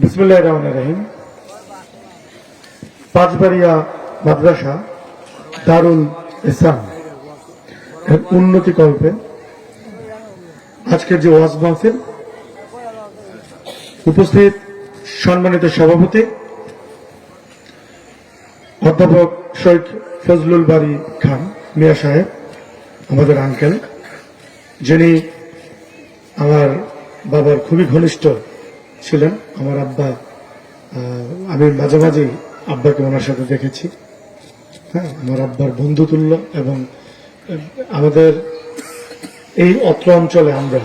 বিসমুল্লাহ রহমান রহিম। পাঁচবাড়িয়া মাদ্রাসা, দারুল ইসলাম উন্নতি কল্পে আজকের যে ওয়াজ মাহফিল, উপস্থিত সম্মানিত সভাপতি, অধ্যাপক শৈখ ফজলুল বাড়ি খান মিয়া সাহেব, আমাদের আঙ্কেল যিনি আমার বাবার খুবই ঘনিষ্ঠ ছিলেন। আমার আব্বা আমি মাঝে মাঝেই আব্বাকে ওনার সাথে দেখেছি। হ্যাঁ আমার আব্বার বন্ধুতুল্য এবং আমাদের এই অত্র অঞ্চলে আমরা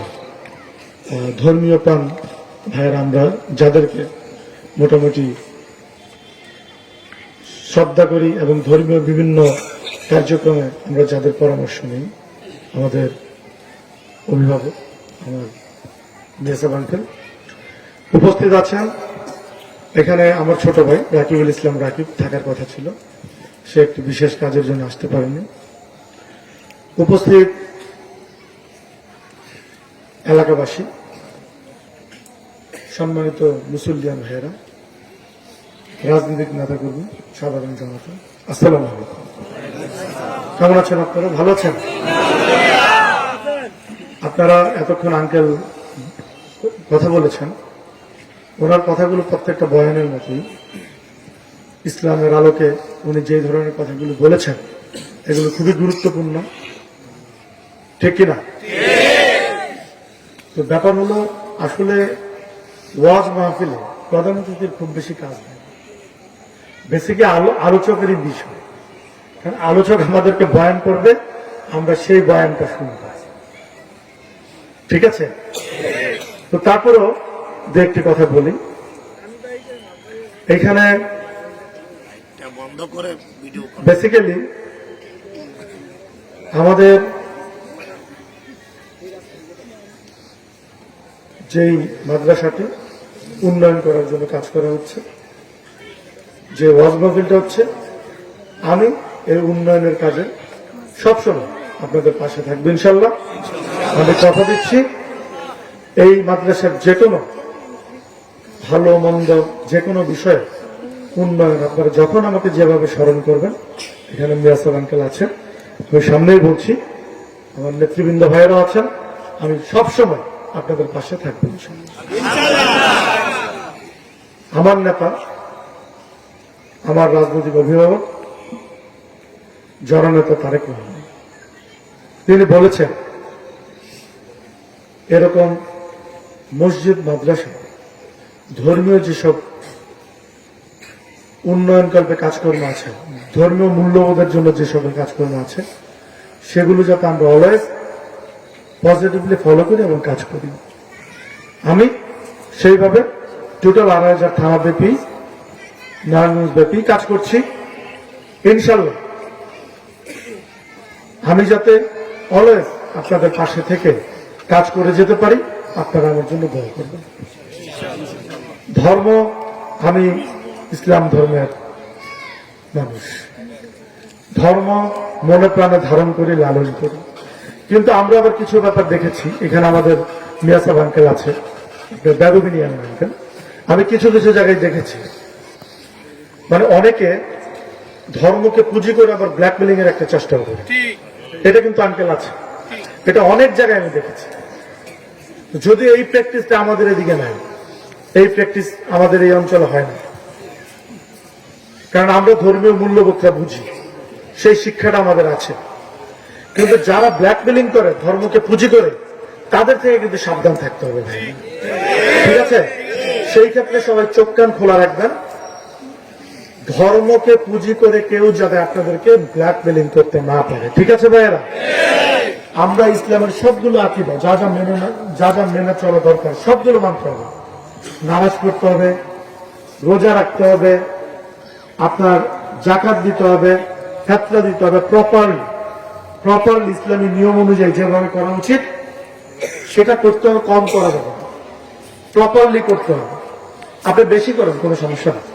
ধর্মীয় প্রাণ ভাইয়ের আমরা যাদেরকে মোটামুটি শ্রদ্ধা করি এবং ধর্মীয় বিভিন্ন কার্যক্রমে আমরা যাদের পরামর্শ নিই, আমাদের অভিভাবক, আমার মেসাব আঙ্কেল উপস্থিত আছেন। এখানে আমার ছোট ভাই, রাকিবুল ইসলাম রাকিব, থাকার কথা ছিল। সে একটি বিশেষ কাজের জন্য আসতে পারেনি। উপস্থিত এলাকাবাসী, সম্মানিত মুসল্লিয়ান ভাইয়েরা, রাজনৈতিক নেতা কর্মী সাধারণ জনতা, আসসালাম আলাইকুম। কেমন আছেন আপনারা? ভালো আছেন? আপনারা এতক্ষণ আঙ্কেল কথা বলেছেন। ওনার কথাগুলো প্রত্যেকটা বয়ানের মতোই ইসলামের আলোকে উনি যে ধরনের কথাগুলো বলেছেন, এগুলো খুবই গুরুত্বপূর্ণ। ঠিক কিনা? তো ব্যাপার হলো, আসলে ওয়াজ মাহফিলে প্রধান অতিথির খুব বেশি কাজ নেই। বেসিকে আলো, আলোচকেরই বিষয়। কারণ আলোচক আমাদেরকে বয়ান করবে, আমরা সেই বয়ানটা শুনব। ঠিক আছে? তো তারপরেও দু একটি কথা বলি। এখানে বেসিক্যালি আমাদের যেই মাদ্রাসাটি উন্নয়ন করার জন্য কাজ করা হচ্ছে, যে ওয়াজ মাহফিলটা হচ্ছে, আমি এই উন্নয়নের কাজে সবসময় আপনাদের পাশে থাকব ইনশাল্লাহ। আমি কথা দিচ্ছি, এই মাদ্রাসার যে কোনো ভালো, মন্দ যে কোনো বিষয়ে উন্নয়ন আপনারা যখন আমাকে যেভাবে স্মরণ করবেন, এখানে মিয়াসর আঙ্কেল আছেন, আমি সামনেই বলছি, আমার নেতৃবৃন্দ ভাইয়েরাও আছেন, আমি সব সময় আপনাদের পাশে থাকব। আমার নেতা, আমার রাজনৈতিক অভিভাবক, জননেতা তারেক রহমান তিনি বলেছেন, এরকম মসজিদ, মাদ্রাসা ধর্মীয় যেসব উন্নয়নকল্পে কাজকর্ম আছে, ধর্মীয় মূল্যবোধের জন্য যে সকল কাজকর্ম আছে, সেগুলো যাতে আমরা অলওয়েজ পজিটিভলি ফলো করি এবং কাজ করি। আমি সেইভাবে টোটাল আড়াই হাজার থানা ব্যাপী নারায়ণগঞ্জ ব্যাপী কাজ করছি। ইনশাল্লাহ আমি যাতে অলওয়েজ আপনাদের পাশে থেকে কাজ করে যেতে পারি, আপনারা আমার জন্য দয়া করবেন। ধর্ম আমি ইসলাম ধর্মের মানুষ। ধর্ম মনে প্রাণে ধারণ করি লালন করি। কিন্তু আমরা আবার কিছু ব্যাপার দেখেছি এখানে আমাদের মিয়াসাব আঙ্কেল আছে ব্যাগোবিনিয়ান আঙ্কেল আমি কিছু কিছু জায়গায় দেখেছি। মানে অনেকে ধর্মকে পুঁজি করে আবার ব্ল্যাকমেলিং এর একটা চেষ্টা করে। এটা কিন্তু আঙ্কেল আছে। এটা অনেক জায়গায় আমি দেখেছি। যদি এই প্র্যাকটিসটা আমাদের এদিকে নাই এই প্র্যাকটিস আমাদের এই অঞ্চলে হয় না। কারণ আমরা ধর্মীয় মূল্যবোধটা বুঝি, সেই শিক্ষাটা আমাদের আছে। কিন্তু যারা ব্ল্যাকমেলিং করে, ধর্মকে পুঁজি করে, তাদের থেকে কিন্তু সাবধান থাকতে হবে। ঠিক আছে? সেই ক্ষেত্রে সবাই চোখ কান খোলা রাখবেন। ধর্মকে পুঁজি করে কেউ যাতে আপনাদেরকে ব্ল্যাকমেলিং করতে না পারে। ঠিক আছে ভাইয়েরা? আমরা ইসলামের সবগুলো আকিদা, যা যা মেনে না- যা যা মেনে চলা দরকার, সবগুলো মানতে হবে। নামাজ পড়তে হবে, রোজা রাখতে হবে, আপনার জাকাত দিতে হবে, ফেতরা দিতে হবে প্রপারলি প্রপারলি ইসলামী নিয়ম অনুযায়ী যেভাবে করা উচিত, সেটা করতে হবে, কম করা যাবে প্রপারলি করতে হবে। আপনি বেশি করেন, কোনো সমস্যা নেই।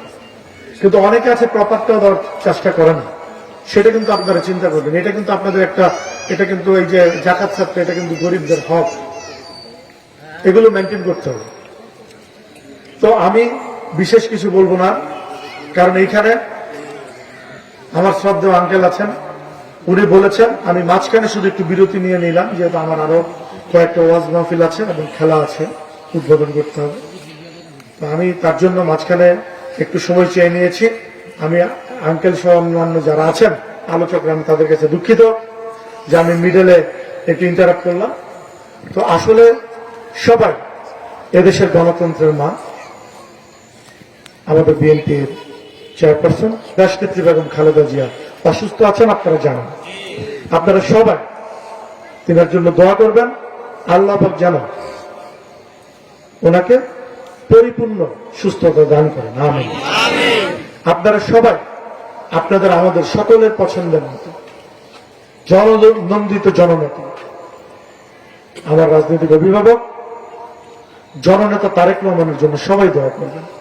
কিন্তু অনেকে আছে প্রপারটা দেওয়ার চেষ্টা করে না। সেটা কিন্তু আপনারা চিন্তা করবেন। এটা কিন্তু আপনাদের একটা, এটা কিন্তু এই যে জাকাত ছাত্র এটা কিন্তু গরিবদের হক। এগুলো মেনটেন করতে হবে। তো আমি বিশেষ কিছু বলব না, কারণ এইখানে আমার শ্রদ্ধেয় আঙ্কেল আছেন। উনি বলেছেন, আমি মাঝখানে শুধু একটু বিরতি নিয়ে নিলাম, যেহেতু আমার আরও কয়েকটা ওয়াজ মাহফিল আছে এবং খেলা আছে, উদ্বোধন করতে হবে। তো আমি তার জন্য মাঝখানে একটু সময় চেয়ে নিয়েছি। আমি আঙ্কেল সহ অন্যান্য যারা আছেন, আলোচকরা, আমি তাদের কাছে দুঃখিত যে আমি মিডলে একটু ইন্টারাক্ট করলাম। তো আসলে সবাই এদেশের গণতন্ত্রের মা। আমাদের বিএনপির চেয়ারপারসন রাষ্ট্রপতি বেগম খালেদা জিয়া। অসুস্থ আছেন, আপনারা জানেন। আপনারা সবাই তিনার জন্য দোয়া করবেন। আল্লাহ যেন ওনাকে পরিপূর্ণ সুস্থতা দান করেন। আমিন। আপনারা সবাই, আপনাদের আমাদের সকলের পছন্দের মতো, জননন্দিত জননেতা। আমার রাজনৈতিক অভিভাবক, জননেতা তারেক রহমানের জন্য সবাই দোয়া করবেন।